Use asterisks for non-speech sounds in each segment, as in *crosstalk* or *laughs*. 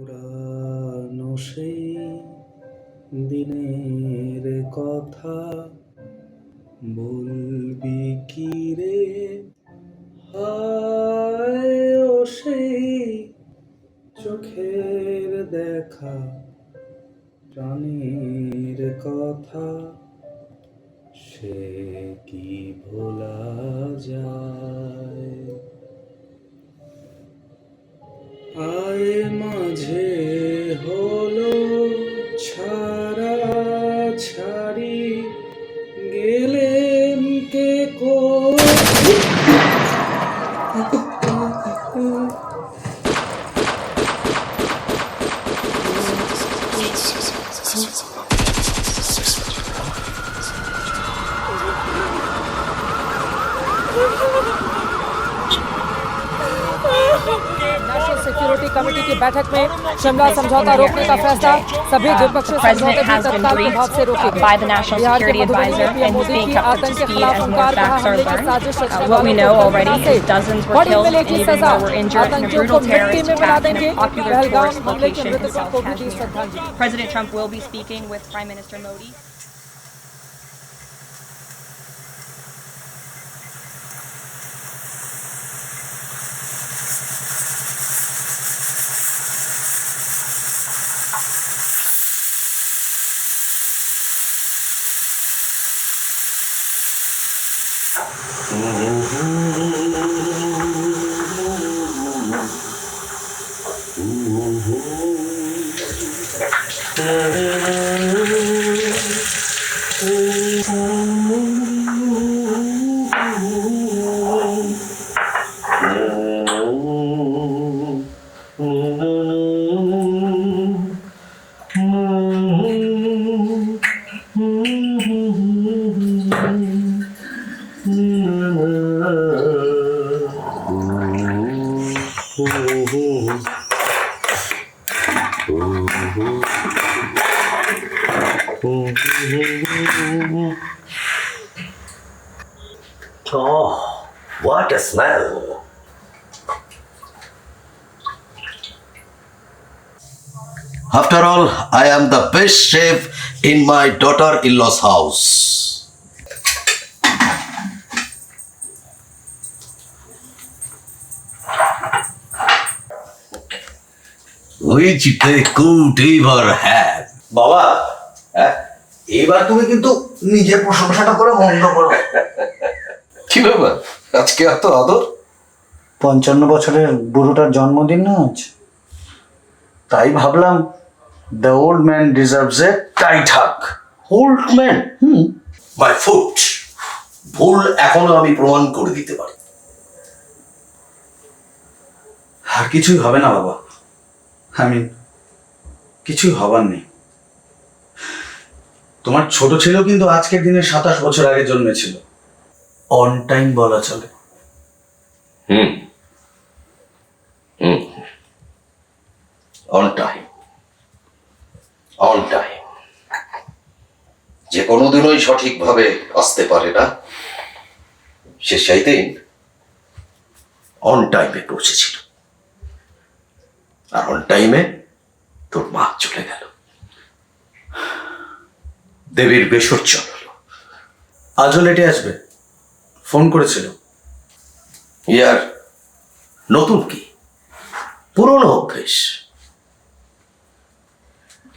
পুরানো সেই দিনের কথা বলবি কি রে? হায় ও সেই চোখের দেখা প্রাণীর কথা, সে কি ভোলা যায়? আয় মাঝে হলো ছাড়া ছাড়ি গেলেন কে কো? नेशनल सिक्योरिटी कमेटी की बैठक में शिमला समझौता रोकने का फैसला सभी द्विपक्षीय समझौते President भी has been तत्काल briefed प्रभाव से रोके uh, by the National Bihar के Security मधुबनी Advisor में PM and he's Modi being की kept up to आतंक के speed खिलाफ as more हुंकार facts हमले are की learned. साजिश Uh, रचने what we वालों know को already पटना से is dozens were बड़ी killed and मिलेगी even सजा more were injured in a आतंकियों brutal को मिट्टी terrorist में मिला attack in देंगे a popular पहलगाम tourist हमले के location in मृतकों South को भी दी Kashmir. श्रद्धांजलि After all, I am the best chef in my daughter in law's house. Which they could ever have. বাবা হ্যাঁ? এবার তুমি কিন্তু নিজের প্রশংসাটা করে মন্দ করো। কি ব্যাপার? আজকে এত আদর? পঞ্চান্ন বছরের বুড়োটার জন্মদিন না আজ? তাই ভাবলাম the old man deserves a tight hug old man hmm my foot ভুল এখনও আমি প্রমাণ করে দিতে পারি। আর কিছুই হবে না বাবা। আমি কিছুই হবার নেই। তোমার ছোট ছিল কিন্তু আজকের দিনে সাতাশ বছর আগে জন্মেছিল। অন টাইম বলা চলে। Hmm. Hmm. On time on time যে কোনোদিনই সঠিকভাবে আসতে পারে না। সে সেই দিন অন টাইমে পৌঁছেছিল। আর অন টাইমে তোর মা চলে গেল। দেবীর বেসর্জন হলো। আজও লেটে আসবে? ফোন করেছিল। ইয়ার নতুন কি? পুরনো অভ্যেস।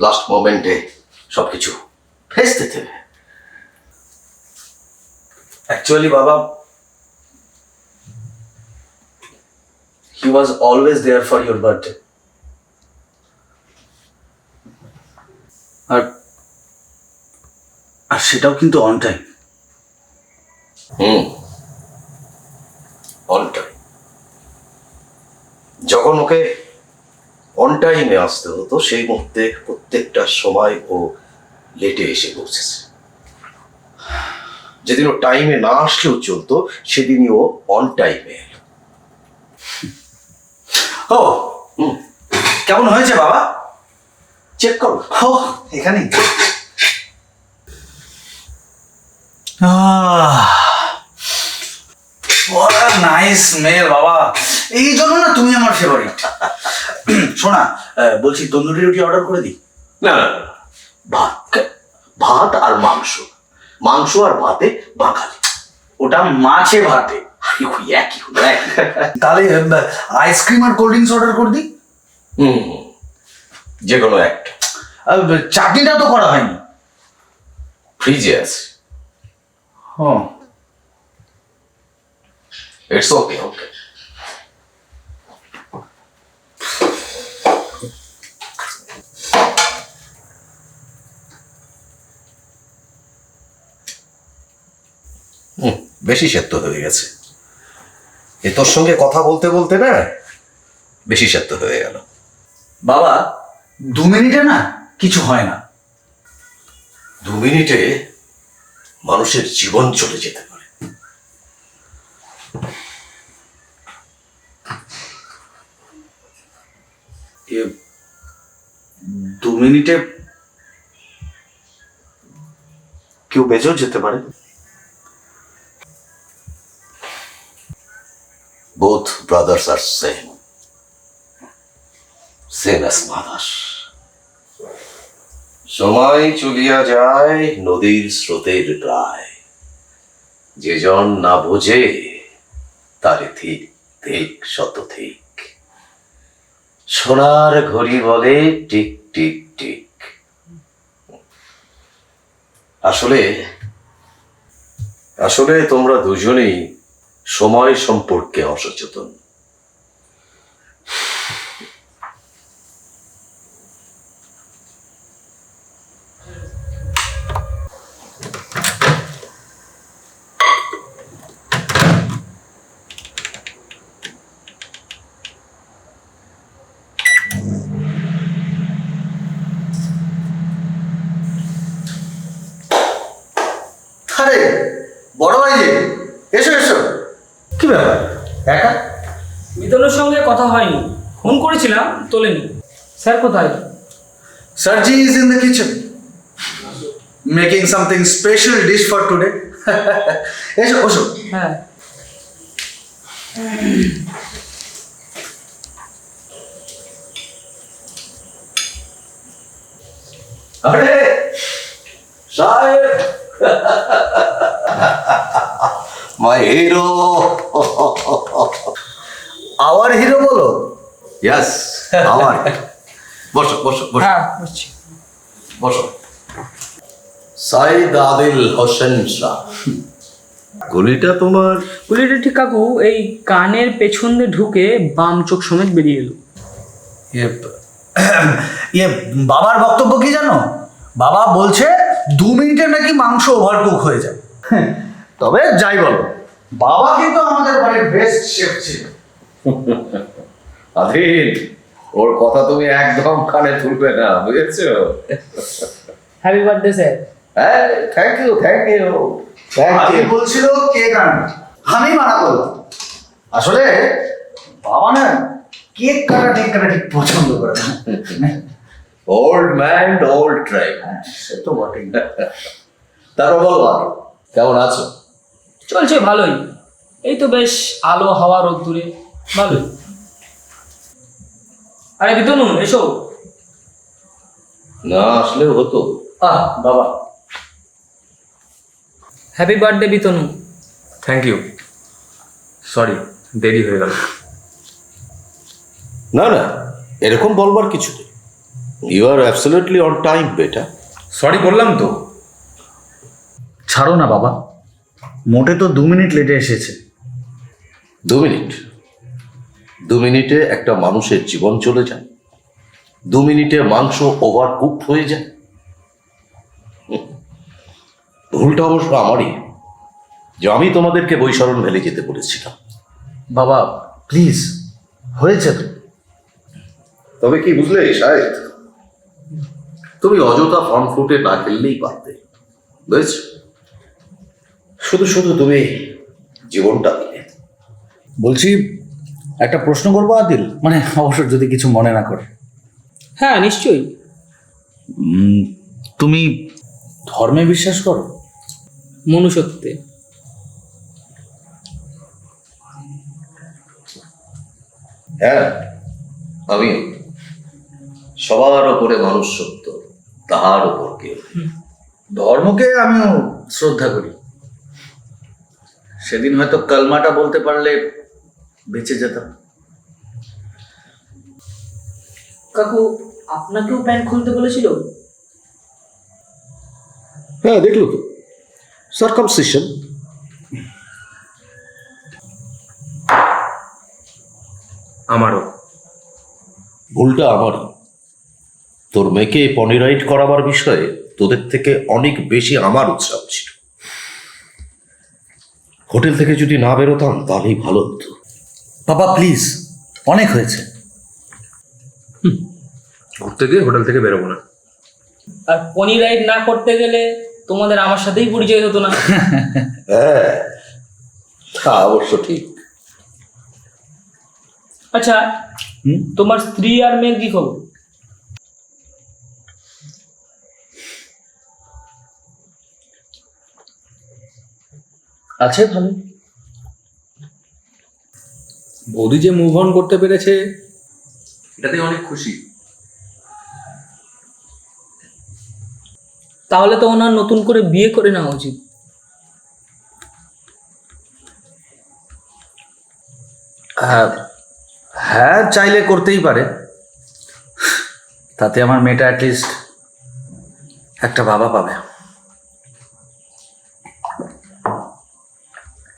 লাস্ট মোমেন্টে সবকিছু ফেসতে দেবে। অ্যাকচুয়ালি বাবা he was always there for your birthday আর আর সেটাও কিন্তু on time hmm. On time যখন ওকে অন টাইমে আসতে হতো সেই মুহূর্তে প্রত্যেকটা সময় ও লেটে এসে পৌঁছেছে। যেদিন ও টাইমে না আসলেও চলতো সেদিনই ও অন টাইমে ও কেমন হয়েছে বাবা? চেক করো। ও এখানেই। নাইস স্মেল বাবা। এই জন্য না তুমি আমার ফেভারিট শোনা বলছি তন্দুরি রুটি অর্ডার করে দিই? না। ভাত ভাত আর মাংস। মাংস আর ভাতে বাঙালি। ওটা মাছে ভাতে। একই তাহলে আইসক্রিম আর কোল্ড ড্রিঙ্কস অর্ডার করে দিই? হুম যে কোনো একটা। চাটনিটা তো করা হয়নি। ফ্রিজে আছে। হ্যাঁ। ইটস ওকে ওকে বেশি সেদ্ধ হয়ে গেছে। এ তোর সঙ্গে কথা বলতে বলতে না বেশি সেদ্ধ হয়ে গেল। বাবা দু মিনিটে না কিছু হয় না। দু মিনিটে মানুষের জীবন চলে যেতে পারে। দু মিনিটে কেউ বেঁচেও যেতে পারে। Both brothers are same. Same as mothers. সময় চলিয়া যায়, নদীর স্রোতের প্রায় যে জন না বোঝে, তারে ঠিক ঠিক শত ঠিক। সোনার ঘড়ি বলে টিক টিক টিক আসলে আসলে তোমরা দুজনেই সময় সম্পর্কে অসচেতন। আরে বড় ভাই যে এসো এসো কি ব্যাপার একা মিতনের সঙ্গে কথা হয়নি ফোন করেছিলাম তোলেনি স্যার কোথায় Sarji is in the kitchen making something special dish for today. এসো এসো হ্যাঁ আরে সাহেব মাই হিরো আওয়ার হিরো বলো? ইয়াস আমার বসো বসো বসো। হ্যাঁ বুঝছি বসো। সাইদ আদিল হোসেন শাহ। গুলিটা তোমার? গুলিটা ঠিক কাকু এই কানের পেছন দিয়ে ঢুকে বাম চোখ সমেত বেরিয়ে এলো। ইয়ে ইয়ে বাবার বক্তব্য কি জানো? বাবা বলছে দু মিনিটে নাকি মাংস ওভারকুক হয়ে যায় তবে যাই বলো। বাবা কিন্তু আমাদের বাড়ির বেস্ট শেফ ছিল। আদিল ওর কথা তুমি একদম কানে তুলবে না বুঝেছ? হ্যাপি বার্থডে স্যার হ্যাঁ thank you thank you thank আমি ইউ বলছিল কেক আনবে আমি মানা করলাম। আসলে বাবা না কেক কাটা টেক কাটা ঠিক পছন্দ করে না। ওল্ড ম্যান ওল্ড ট্রাইব সে তো বটেই। তারপর বলো কেমন আছো? চলছে ভালোই। এই তো বেশ আলো হাওয়া রোদ্দুরে ভালোই। আরে বিতনু এসো। না আসলে হতো। আহ বাবা। Happy birthday Bitnu. Thank you sorry দেরি হয়ে গেল। না না এরকম বলবার কিছু নেই। You are absolutely on time বেটা সরি বললাম তো। ছাড়ো না বাবা। মোটে তো দু মিনিট লেটে এসেছে। দু মিনিট? দু মিনিটে একটা মানুষের জীবন চলে যায়। দু মিনিটে মাংস ওভার কুক হয়ে যায়। ভুলটা অবশ্য আমারই যে আমি তোমাদেরকে বৈশরণ ভেলে যেতে বলেছিলাম। বাবা প্লিজ হয়েছে তো। তবে কি বুঝলে সাহেব? তুমি অযথা ফ্রন্ট ফুটে না খেললেই পারতে। বুঝেছ? শুধু শুধু তুমি জীবনটা দিলে। বলছি একটা প্রশ্ন করব আদিল? মানে অবশ্য যদি কিছু মনে না করে। হ্যাঁ নিশ্চয়ই। তুমি ধর্মে বিশ্বাস করো? মনুষ্যত্বে। হ্যাঁ আমি। সবার ওপরে মানুষ সত্য তাহার ওপর কেউ ধর্মকে আমিও শ্রদ্ধা করি। সেদিন হয়তো কালমাটা বলতে পারলে বেঁচে যেতাম। কাকু আপনাকেও প্যান্ট খুলতে বলেছিল? হ্যাঁ দেখল তো সার্কামসিশন আমারও। ভুলটা আমারই তোর মেয়েকে পনিরাইট করাবার বিষয়ে তোদের থেকে অনেক বেশি আমার উৎসাহ ছিল। হোটেল থেকে যদি না বেরোতাম তাহলেই ভালো হতো। বাবা প্লিজ অনেক হয়েছে। ঘুরতে গিয়ে হোটেল থেকে বেরোবো না। আর পনি রাইড না করতে গেলে তোমাদের আমার সাথেই পরিচয় হতো না। *laughs* হ্যাঁ তা অবশ্য ঠিক। আচ্ছা তোমার স্ত্রী আর মেয়ের কি খবর? আছে ভালো। বৌদি যে মুভ অন করতে পেরেছে এটাতে অনেক খুশি। তাহলে তো ওনার নতুন করে বিয়ে করে নেওয়া উচিত। হ্যাঁ হ্যাঁ চাইলে করতেই পারে। তাতে আমার মেয়েটা অ্যাটলিস্ট একটা বাবা পাবে।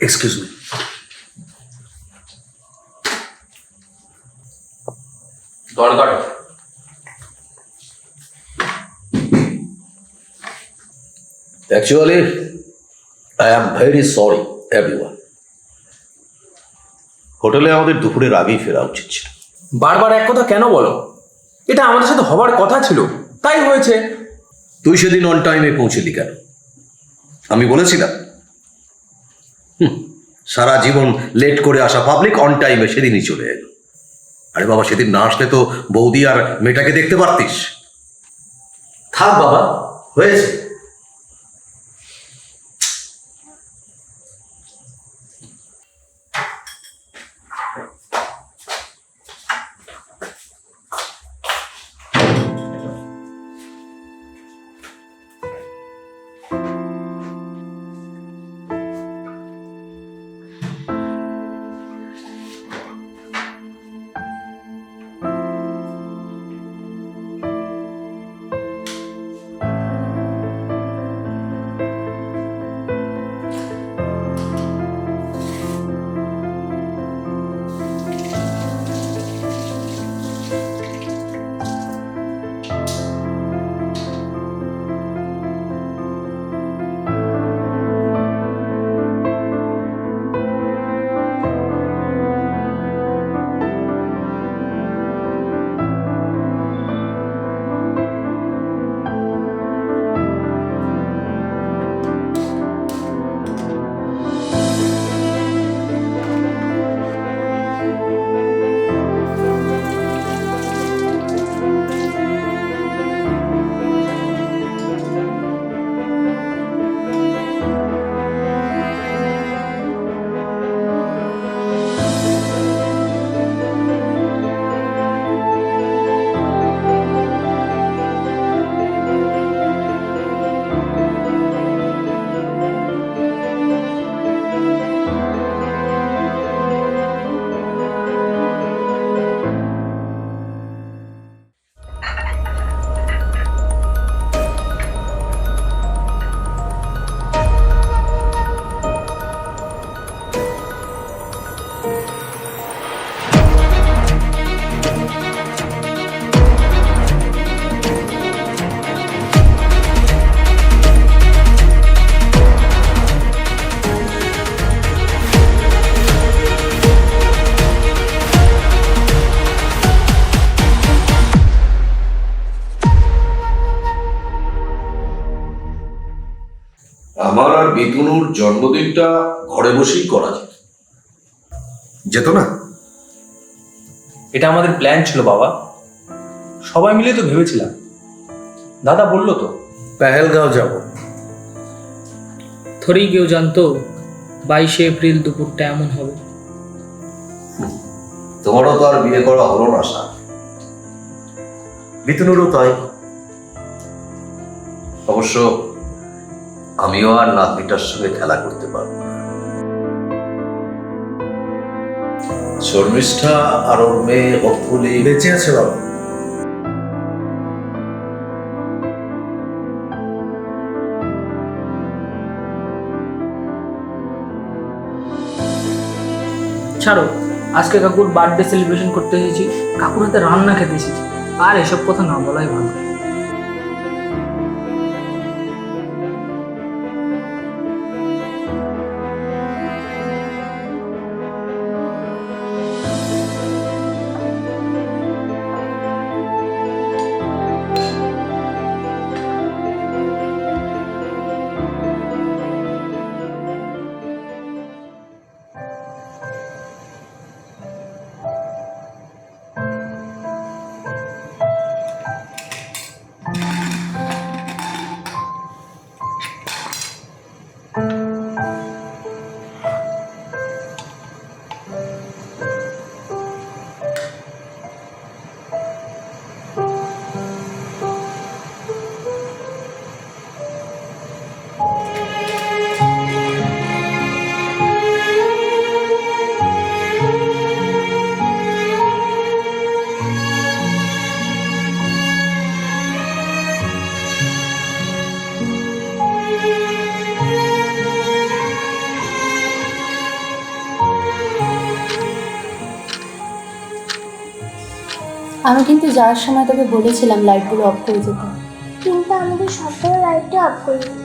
এক্সকিউজ মি দরকার। Actually I am very sorry everyone হোটেলে আমাদের দুপুরের আগেই ফেরা উচিত ছিল। বারবার এক কথা কেন বলো? এটা আমাদের সাথে হবার কথা ছিল। তাই হয়েছে। তুই সেদিন অন টাইমে পৌঁছলি কেন? আমি বলেছিলাম। সারা জীবন লেট করে আসা পাবলিক অন টাইমে সেদিনই চলে এলো। আরে বাবা, সেদিন না আসলে তো বৌদি আর মেয়েটাকে দেখতে পারতিস? থাক বাবা, হয়েছে। জন্মদিনটা ঘরে বসেই করা যেত। যেত না? এটা আমাদের প্ল্যান ছিল বাবা। সবাই মিলে তো ভেবেছিলাম। দাদা বলল তো পেহেলগাঁও যাব। থরেই কেউ জানতো বাইশে এপ্রিল দুপুরটা এমন হবে। তোমারও তো আর বিয়ে করা হলো না স্যার। বিতনুরও তাই। অবশ্য আমিও আর নাতনিটার সঙ্গে খেলা করতে শর্মিষ্ঠা আর ওর মেয়ে হপফুলি বেঁচে আছে বাবা। ছাড়ো আজকে কাকুর বার্থডে সেলিব্রেশন করতে এসেছি কাকুর হাতে রান্না খেতে এসেছি। আর এসব কথা না বলাই ভালো। আমি কিন্তু যাওয়ার সময় তোকে বলেছিলাম লাইটগুলো অফ করে যেতে কিন্তু আমাদের সবগুলো লাইটটা অফ করে দিচ্ছি